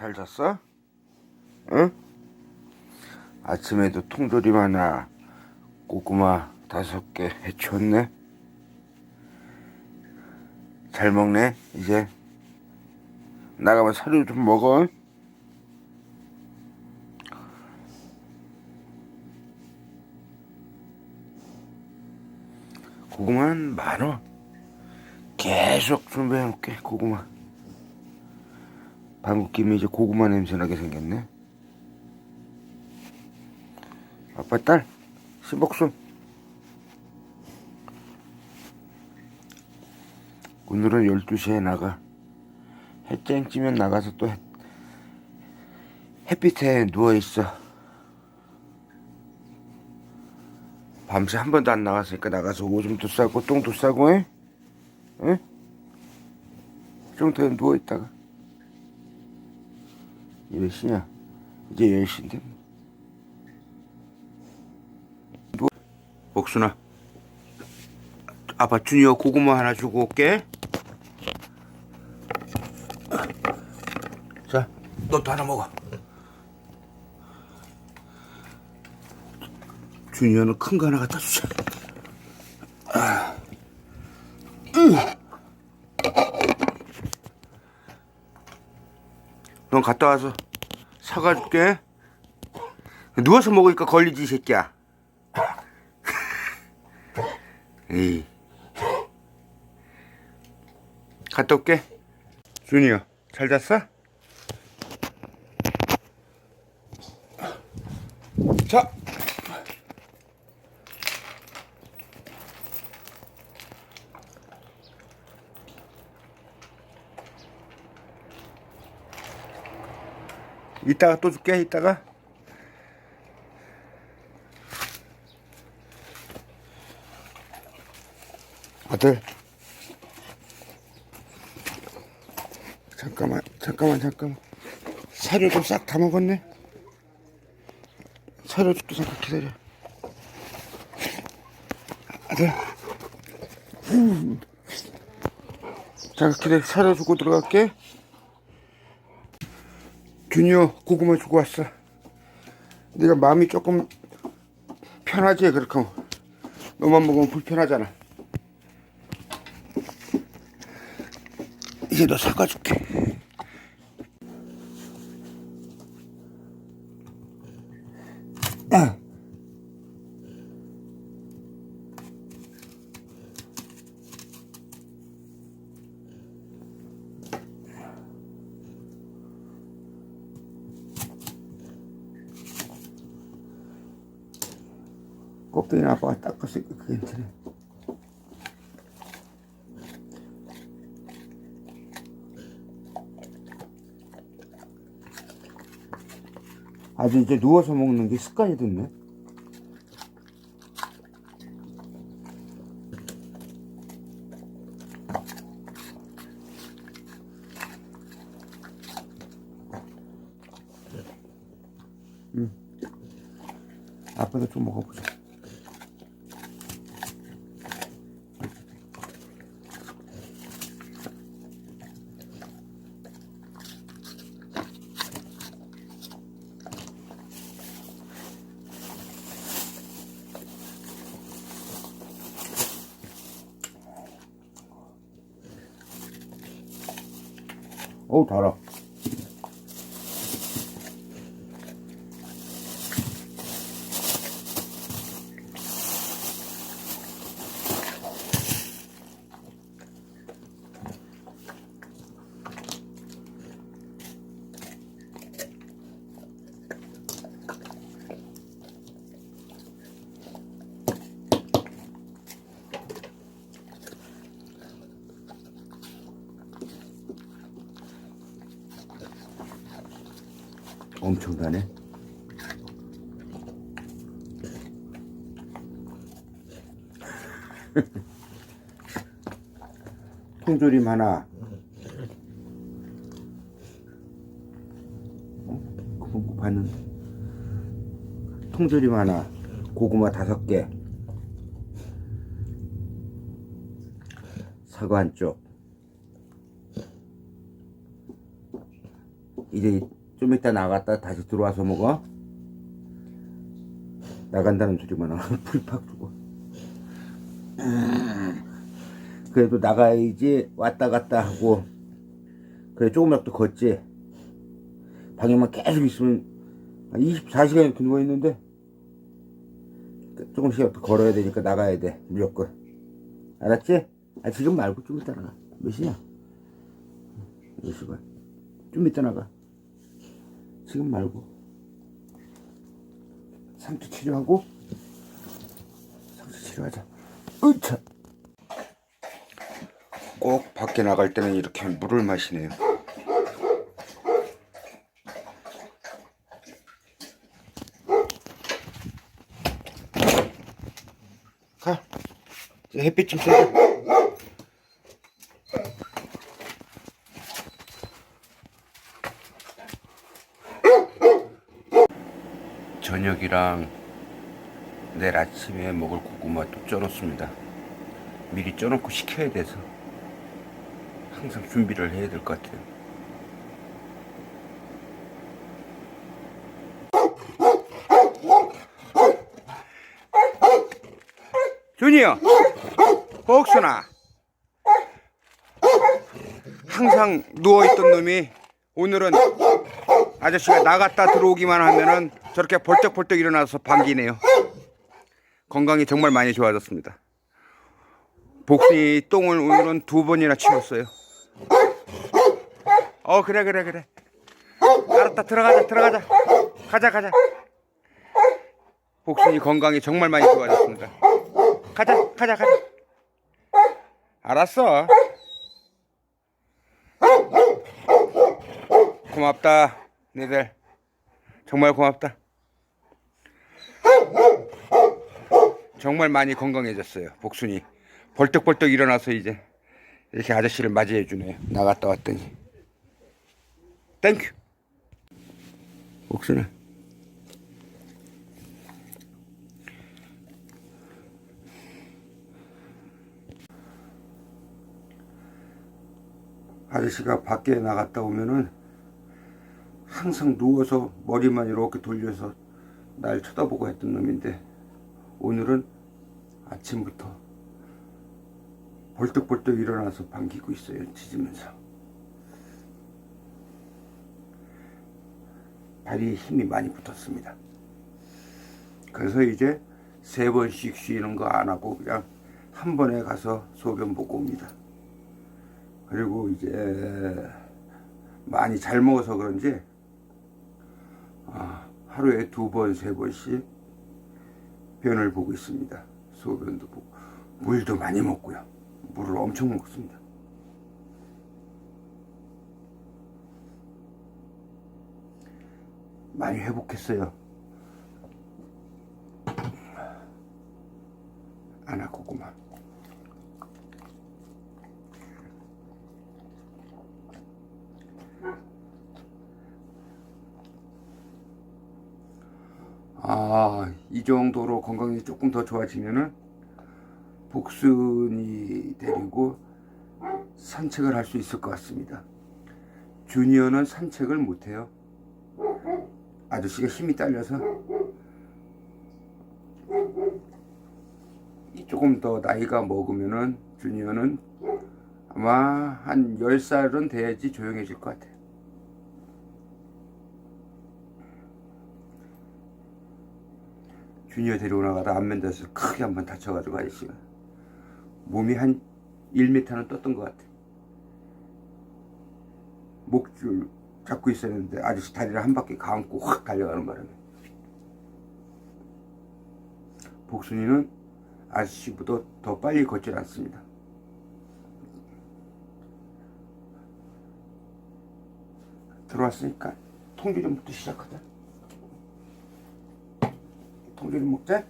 잘 잤어? 응? 아침에도 통조림 하나, 고구마 다섯 개 해치웠네? 잘 먹네, 이제. 나가면 사료 좀 먹어. 고구마는 많어. 계속 준비해놓게, 고구마. 방귀 끼면 이제 고구마 냄새 나게 생겼네. 아빠 딸, 신복순. 오늘은 12시에 나가. 해쨍 찌면 나가서 또 해, 햇빛에 누워있어. 밤새 한 번도 안 나갔으니까 나가서 오줌도 싸고 똥도 싸고 해? 응? 좀 더 누워있다가. 이몇 시냐? 이제 10시인데. 누워. 복순아. 아빠 주니어 고구마 하나 주고 올게. 자, 너도 하나 먹어. 주니어는 큰 거 하나 갖다 주자. 넌 갔다 와서 사가줄게. 누워서 먹으니까 걸리지, 이 새끼야. 에이. 갔다 올게. 준이야, 잘 잤어? 자. 이따가 또 줄게, 이따가. 아들. 잠깐만, 잠깐만, 잠깐만. 사료 좀 싹 다 먹었네. 사료 좀 잠깐 기다려. 아들. 음. 잠깐 기다려. 사료 주고 들어갈게. 주니어 고구마 주고 왔어. 네가 마음이 조금 편하지 그렇게 너만 먹으면 불편하잖아. 이제 너 사가줄게. 껍데기는 아빠가 닦았으니까 그게 괜찮아. 아주 이제 누워서 먹는 게 습관이 됐네. 음. 아빠도 좀 먹어보자. 어우 달아. 엄청나네. 통조림 하나. 어? 뭐 봤는데. 통조림 하나. 고구마 다섯 개. 사과 한 쪽. 이제 좀 이따 나갔다 다시 들어와서 먹어. 나간다는 소리만 하면 불이 팍 주고. 그래도 나가야지 왔다 갔다 하고 그래 조금이라도 걷지 방에만 계속 있으면 24시간 이렇게 누워있는데 조금씩이라도 걸어야 되니까 나가야 돼 무조건 알았지? 아 지금 말고 좀 이따 나가 몇 시냐? 몇 시간? 좀 이따 나가 지금 말고 상처 치료하고 상처 치료하자 으차 꼭 밖에 나갈 때는 이렇게 물을 마시네요. 가. 햇빛 좀 쐬자. 저녁이랑 내일 아침에 먹을 고구마 또 쪄놓습니다. 미리 쪄놓고 식혀야 돼서 항상 준비를 해야 될 것 같아요. 준이요, 복순아. 항상 누워있던 놈이 오늘은 아저씨가 나갔다 들어오기만 하면은 저렇게 벌떡벌떡 일어나서 반기네요. 건강이 정말 많이 좋아졌습니다. 복순이 똥을 오늘은 두 번이나 치웠어요. 어 그래 그래 그래. 알았다 들어가자 들어가자. 가자 가자. 복순이 건강이 정말 많이 좋아졌습니다. 가자 가자 가자. 알았어. 고맙다 니들. 정말 고맙다. 정말 많이 건강해졌어요 복순이. 벌떡벌떡 일어나서 이제 이렇게 아저씨를 맞이해 주네요. 나갔다 왔더니. 땡큐. 옥순아. 아저씨가 밖에 나갔다 오면은 항상 누워서 머리만 이렇게 돌려서 날 쳐다보고 했던 놈인데 오늘은 아침부터 벌떡벌떡 일어나서 반기고 있어요. 짖으면서. 다리에 힘이 많이 붙었습니다. 그래서 이제 세 번씩 쉬는 거 안 하고 그냥 한 번에 가서 소변 보고 옵니다. 그리고 이제 많이 잘 먹어서 그런지 아, 하루에 두 번, 세 번씩 변을 보고 있습니다. 소변도 보고 물도 많이 먹고요. 물을 엄청 먹습니다. 많이 회복했어요. 아나고구마. 아, 이 정도로 건강이 조금 더 좋아지면은 복순이 데리고 산책을 할 수 있을 것 같습니다. 주니어는 산책을 못해요. 아저씨가 힘이 딸려서 조금 더 나이가 먹으면은 주니어는 아마 한 10살은 돼야지 조용해질 것 같아요. 주니어 데리고 나가다 안면대서 크게 한번 다쳐가지고 아저씨가 몸이 한 1m는 떴던 것 같아. 목줄 잡고 있었는데 아저씨 다리를 한 바퀴 감고 확 달려가는 바람에 복순이는 아저씨보다 더 빨리 걷질 않습니다. 들어왔으니까 통조림부터 시작하자. 통조림 먹자.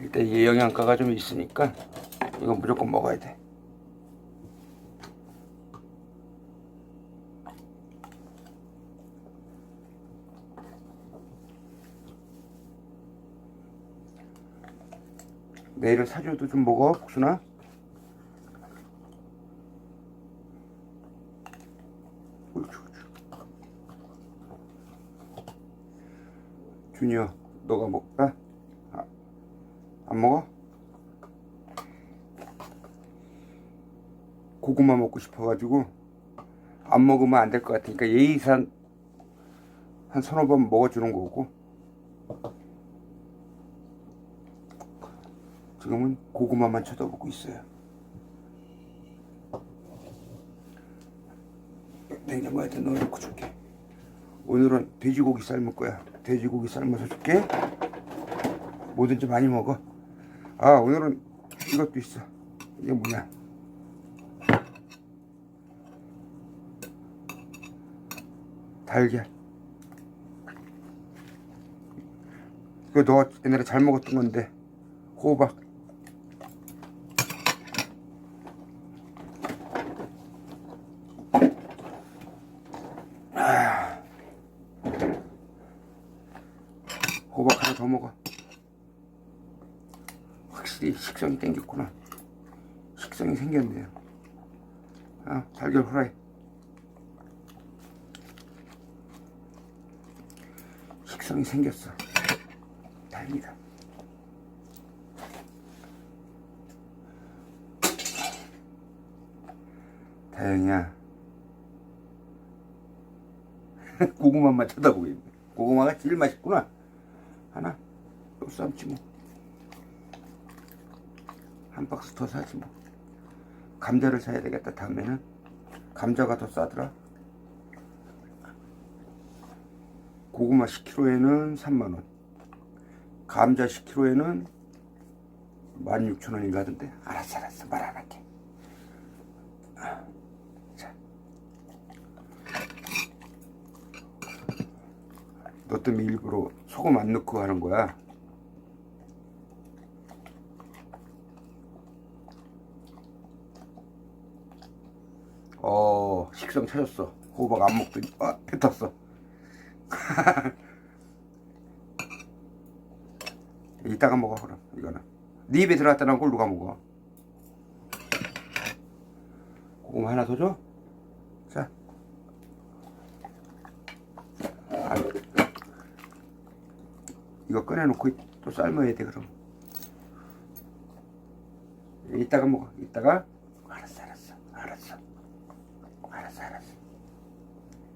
일단 이게 영양가가 좀 있으니까 이거 무조건 먹어야 돼. 내일은 사줘도 좀 먹어, 복순아. 옳지, 옳지. 준이야, 너가 먹까? 아, 안 먹어? 고구마 먹고 싶어가지고 안 먹으면 안 될 것 같으니까 예의상 한 서너 번 먹어주는 거고 지금은 고구마만 쳐다보고 있어요. 냉장고에다 넣어놓고 줄게. 오늘은 돼지고기 삶을 거야. 돼지고기 삶아서 줄게. 뭐든지 많이 먹어. 아 오늘은 이것도 있어. 이게 뭐냐? 달걀. 이거 너 옛날에 잘 먹었던 건데 호박. 아. 호박 하나 더 먹어. 확실히 식성이 땡겼구나. 식성이 생겼네요. 아, 달걀 후라이. 식성이 생겼어. 다행이다. 다행이야. 고구마만 쳐다보고 있네. 고구마가 제일 맛있구나. 하나, 또 삶지 뭐. 한 박스 더 사지 뭐. 감자를 사야 되겠다, 다음에는. 감자가 더 싸더라. 고구마 10kg에는 3만원. 감자 10kg에는 16,000원이라던데. 알았어, 알았어. 말 안 할게. 너 때문에 일부러 소금 안 넣고 하는 거야. 어, 식성 찾았어. 호박 안 먹더니, 아, 뱉었어. 이따가 먹어, 그럼, 이거는. 네 입에 들어갔다는 걸 누가 먹어? 고구마 하나 더 줘? 이거 꺼내놓고 또 삶아야 돼, 그럼. 이따가 먹어, 이따가. 알았어, 알았어, 알았어. 알았어, 알았어.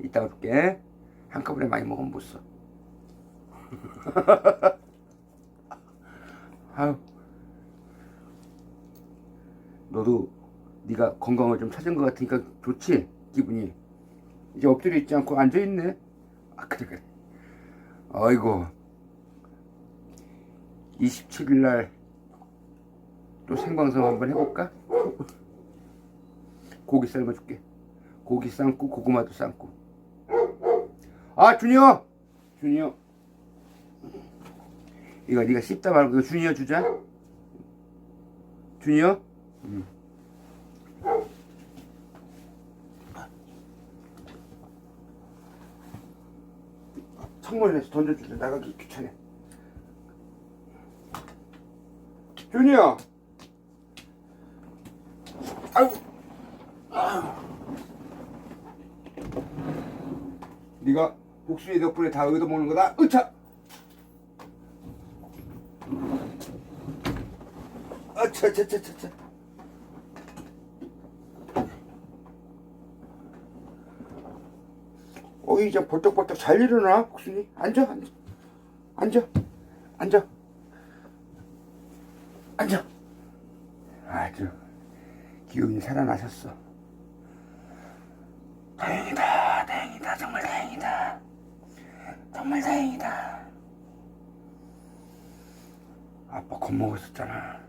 이따가 줄게. 한꺼번에 많이 먹으면 못 써. 아유. 너도 네가 건강을 좀 찾은 것 같으니까 좋지? 기분이. 이제 엎드려 있지 않고 앉아 있네. 아 그래 그래. 아이고. 27일 날 또 생방송 한번 해볼까? 고기 삶아줄게. 고기 삶고 고구마도 삶고. 아 준이요 준이요 이거 네가 씹다 말고 이거 준이요 주자 준이요 응. 창문에서 던져주자 나가기 귀찮아 준이요 아이고 네가 복수의 덕분에 다 얻어 먹는 거다. 으차. 아차 차차 차차. 어 이제 벌떡벌떡 잘 일어나 복순이 앉아 앉아 앉아 앉아 앉아 아주 기운이 살아나셨어. 다행이다, 다행이다, 정말 다행이다. 정말 다행이다. 아빠 겁먹었었잖아.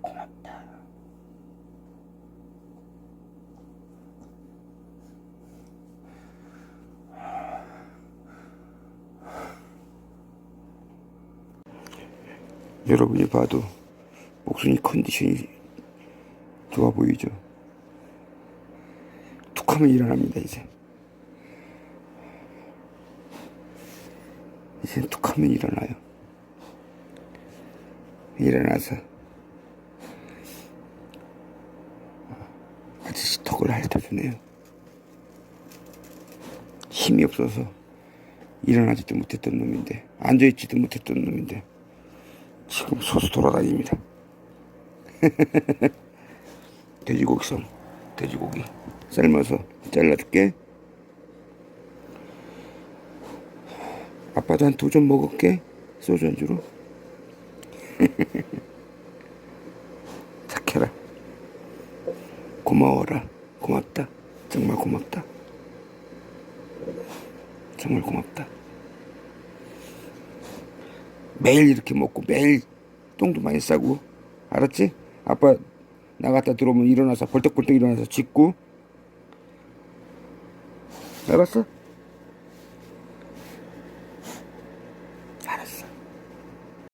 고맙다. 여러분이 봐도 목순이 컨디션이 좋아 보이죠? 툭하면 일어납니다 이제 이제 툭하면 일어나요 일어나서 아저씨 턱을 핥아주네요. 힘이 없어서 일어나지도 못했던 놈인데 앉아있지도 못했던 놈인데 지금 소수 돌아다닙니다. 돼지고기 sống 돼지고기 삶아서 잘라줄게. 아빠도 한두점 먹을게 소주 안주로. 착해라. 고마워라. 고맙다. 정말 고맙다. 정말 고맙다. 매일 이렇게 먹고 매일 똥도 많이 싸고 알았지? 아빠 나갔다 들어오면 일어나서 벌떡벌떡 일어나서 짖고 알았어?